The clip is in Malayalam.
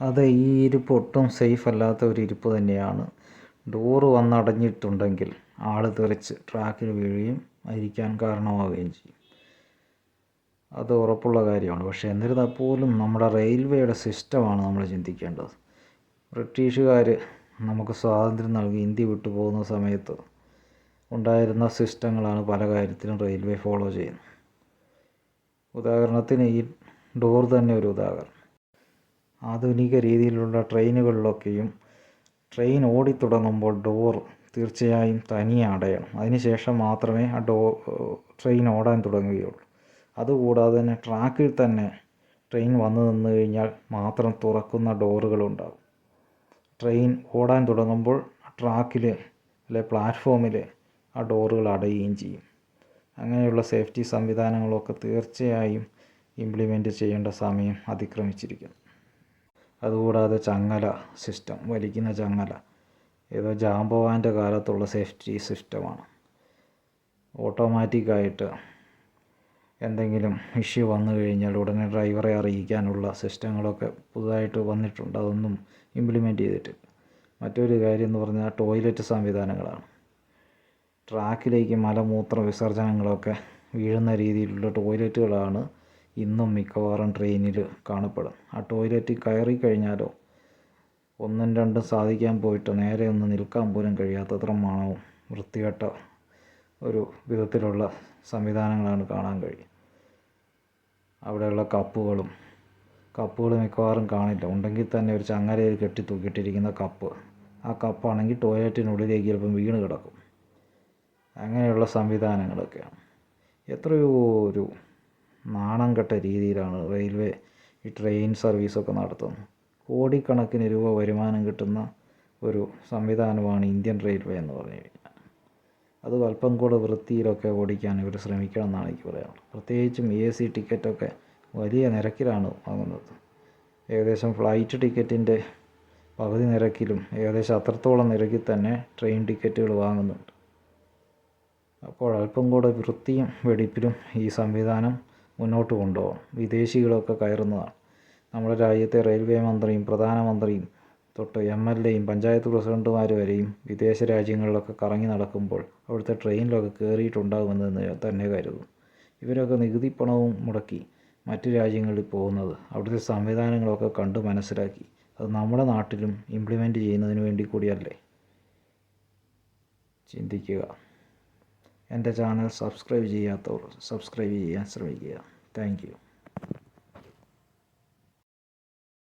അത് ഈ ഇരിപ്പ് ഒട്ടും സേഫ് അല്ലാത്ത ഒരു ഇരിപ്പ് തന്നെയാണ്. ഡോറ് വന്നടഞ്ഞിട്ടുണ്ടെങ്കിൽ ആൾ തെറിച്ച് ട്രാക്കിൽ വീഴുകയും മരിക്കാൻ കാരണമാവുകയും ചെയ്യും. അത് ഉറപ്പുള്ള കാര്യമാണ്. പക്ഷേ എന്നിരുന്നാൽ പോലും നമ്മുടെ റെയിൽവേയുടെ സിസ്റ്റമാണ് നമ്മൾ ചിന്തിക്കേണ്ടത്. ബ്രിട്ടീഷുകാർ നമുക്ക് സ്വാതന്ത്ര്യം നൽകി ഇന്ത്യ വിട്ടു പോകുന്ന സമയത്ത് ഉണ്ടായിരുന്ന സിസ്റ്റങ്ങളാണ് പല കാര്യത്തിലും റെയിൽവേ ഫോളോ ചെയ്യുന്നത്. ഉദാഹരണത്തിന് ഈ ഡോർ തന്നെ ഒരു ഉദാഹരണം. ആധുനിക രീതിയിലുള്ള ട്രെയിനുകളിലൊക്കെയും ട്രെയിൻ ഓടിത്തുടങ്ങുമ്പോൾ ഡോർ തീർച്ചയായും തനിയെ അടയണം. അതിനുശേഷം മാത്രമേ ആ ഡോ ട്രെയിൻ ഓടാൻ തുടങ്ങുകയുള്ളൂ. അതുകൂടാതെ തന്നെ ട്രാക്കിൽ തന്നെ ട്രെയിൻ വന്നു നിന്ന് കഴിഞ്ഞാൽ മാത്രം തുറക്കുന്ന ഡോറുകളുണ്ടാകും ട്രെയിൻ ഓടാൻ തുടങ്ങുമ്പോൾ ട്രാക്കിൽ അല്ലെ പ്ലാറ്റ്ഫോമിൽ ആ ഡോറുകൾ അടയുകയും ചെയ്യും. അങ്ങനെയുള്ള സേഫ്റ്റി സംവിധാനങ്ങളൊക്കെ തീർച്ചയായും ഇംപ്ലിമെന്റ് ചെയ്യേണ്ട സമയം അതിക്രമിച്ചിരിക്കുന്നു. അതുകൂടാതെ ചങ്ങല സിസ്റ്റം വലിക്കുന്ന ചങ്ങല. ഇത് ജാംബവാന്റെ കാലത്തുള്ള സേഫ്റ്റി സിസ്റ്റമാണ് ഓട്ടോമാറ്റിക്കായിട്ട് എന്തെങ്കിലും ഇഷ്യൂ വന്നു കഴിഞ്ഞാൽ ഉടനെ ഡ്രൈവറെ അറിയിക്കാനുള്ള സിസ്റ്റങ്ങളൊക്കെ പുതുതായിട്ട് വന്നിട്ടുണ്ട്. അതൊന്നും ഇംപ്ലിമെന്റ് ചെയ്തിട്ടില്ല മറ്റൊരു കാര്യം എന്ന് പറഞ്ഞാൽ ടോയ്ലറ്റ് സംവിധാനങ്ങളാണ്. ട്രാക്കിലേക്ക് മലമൂത്ര വിസർജനങ്ങളൊക്കെ വീഴുന്ന രീതിയിലുള്ള ടോയ്ലറ്റുകളാണ് ഇന്നും മിക്കവാറും ട്രെയിനിൽ കാണപ്പെടും. ആ ടോയ്ലറ്റിൽ കയറി കഴിഞ്ഞാലോ? ഒന്നും രണ്ടും സാധിക്കാൻ പോയിട്ട് നേരെ ഒന്ന് നിൽക്കാൻ പോലും കഴിയാത്തത്ര മണവും വൃത്തികെട്ട ഒരു വിധത്തിലുള്ള സംവിധാനങ്ങളാണ് കാണാൻ കഴിയും അവിടെയുള്ള കപ്പുകളും കപ്പുകൾ മിക്കവാറും കാണില്ല. ഉണ്ടെങ്കിൽ തന്നെ ഒരു ചങ്ങലയിൽ കെട്ടി തൂക്കിയിട്ടിരിക്കുന്ന കപ്പ്. ആ കപ്പാണെങ്കിൽ ടോയ്ലറ്റിനുള്ളിലേക്ക് ചിലപ്പം വീണ് കിടക്കും. അങ്ങനെയുള്ള സംവിധാനങ്ങളൊക്കെയാണ്. എത്രയോ ഒരു നാണം കെട്ട രീതിയിലാണ് റെയിൽവേ ഈ ട്രെയിൻ സർവീസൊക്കെ നടത്തുന്നത്. കോടിക്കണക്കിന് രൂപ വരുമാനം കിട്ടുന്ന ഒരു സംവിധാനമാണ് ഇന്ത്യൻ റെയിൽവേ എന്ന് പറഞ്ഞു കഴിഞ്ഞാൽ അത് അല്പം കൂടെ വൃത്തിയിലൊക്കെ ഓടിക്കാൻ ഇവർ ശ്രമിക്കണം എന്നാണ് എനിക്ക് പറയാനുള്ളത്. പ്രത്യേകിച്ചും എ സി ടിക്കറ്റൊക്കെ വലിയ നിരക്കിലാണ് വാങ്ങുന്നത്. ഏകദേശം ഫ്ലൈറ്റ് ടിക്കറ്റിന്റെ പകുതി നിരക്കിലും ഏകദേശം അത്രത്തോളം നിരക്കിൽ തന്നെ ട്രെയിൻ ടിക്കറ്റുകൾ വാങ്ങുന്നുണ്ട്. അപ്പോൾ അല്പം കൂടെ വൃത്തിയും വെടിപ്പിലും ഈ സംവിധാനം മുന്നോട്ട് കൊണ്ടുപോകണം വിദേശികളൊക്കെ കയറുന്നതാണ്. നമ്മുടെ രാജ്യത്തെ റെയിൽവേ മന്ത്രിയും പ്രധാനമന്ത്രിയും തൊട്ട് എം എൽ എയും പഞ്ചായത്ത് പ്രസിഡന്റുമാർ വരെയും വിദേശ രാജ്യങ്ങളിലൊക്കെ കറങ്ങി നടക്കുമ്പോൾ അവിടുത്തെ ട്രെയിനിലൊക്കെ കയറിയിട്ടുണ്ടാകുമെന്ന് തന്നെ കരുതും ഇവരൊക്കെ നികുതി പണവും മുടക്കി മറ്റു രാജ്യങ്ങളിൽ പോകുന്നത് അവിടുത്തെ സംവിധാനങ്ങളൊക്കെ കണ്ട് മനസ്സിലാക്കി. അത് നമ്മുടെ നാട്ടിലും ഇംപ്ലിമെന്റ് ചെയ്യുന്നതിന് വേണ്ടി കൂടിയല്ലേ? ചിന്തിക്കുക. എന്റെ ചാനൽ സബ്സ്ക്രൈബ് ചെയ്യാത്തവർ സബ്സ്ക്രൈബ് ചെയ്യാൻ ശ്രമിക്കുക. താങ്ക്